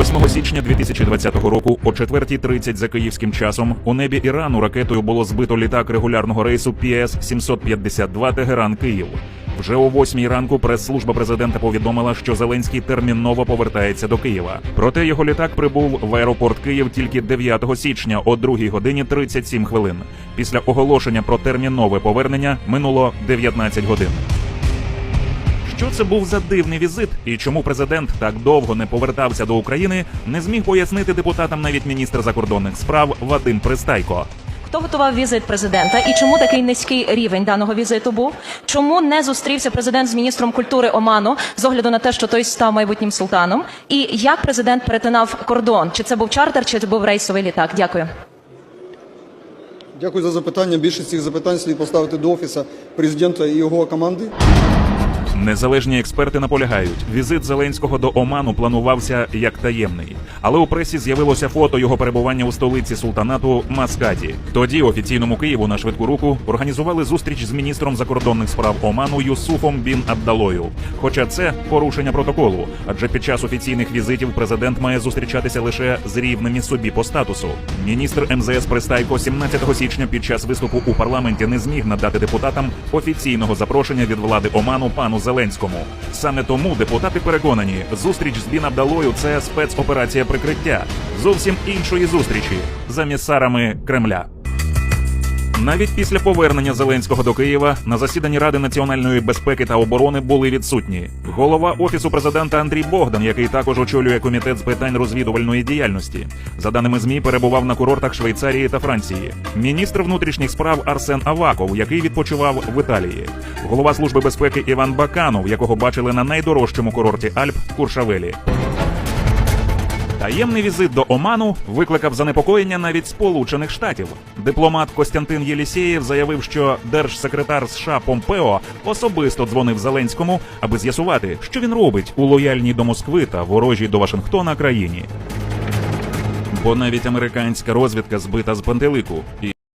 8 січня 2020 року о 4.30 за київським часом у небі Ірану ракетою було збито літак регулярного рейсу PS-752 Тегеран Київ. Вже о 8 ранку прес-служба президента повідомила, що Зеленський терміново повертається до Києва. Проте його літак прибув в аеропорт Київ тільки 9 січня о 2 годині 37 хвилин. Після оголошення про термінове повернення минуло 19 годин. Що це був за дивний візит, і чому президент так довго не повертався до України, не зміг пояснити депутатам навіть міністр закордонних справ Вадим Пристайко. Хто готував візит президента і чому такий низький рівень даного візиту був? Чому не зустрівся президент з міністром культури Оману з огляду на те, що той став майбутнім султаном? І як президент перетинав кордон? Чи це був чартер, чи це був рейсовий літак? Дякую. Дякую за запитання. Більшість цих запитань слід поставити до офісу президента і його команди. Незалежні експерти наполягають, візит Зеленського до Оману планувався як таємний, але у пресі з'явилося фото його перебування у столиці султанату Маскаті. Тоді офіційному Києву на швидку руку організували зустріч з міністром закордонних справ Оману Юсуфом Бін Абдалою. Хоча це порушення протоколу, адже під час офіційних візитів президент має зустрічатися лише з рівними собі по статусу. Міністр МЗС Пристайко 17 січня під час виступу у парламенті не зміг надати депутатам офіційного запрошення від влади Оману пану Зеленському. Саме тому депутати переконані, зустріч з Бінабдалою це спецоперація прикриття зовсім іншої зустрічі за місарами Кремля. Навіть після повернення Зеленського до Києва на засіданні Ради національної безпеки та оборони були відсутні голова офісу президента Андрій Богдан, який також очолює комітет з питань розвідувальної діяльності. За даними змі, перебував на курортах Швейцарії та Франції. Міністр внутрішніх справ Арсен Аваков, який відпочивав в Італії. Голова служби безпеки Іван Баканов, якого бачили на найдорожчому курорті Альп Куршавелі. Таємний візит до Оману викликав занепокоєння навіть Сполучених Штатів. Дипломат Костянтин Єлісєєв заявив, що держсекретар США Помпео особисто дзвонив Зеленському, аби з'ясувати, що він робить у лояльній до Москви та ворожій до Вашингтона країні. Бо навіть американська розвідка збита з пантелику і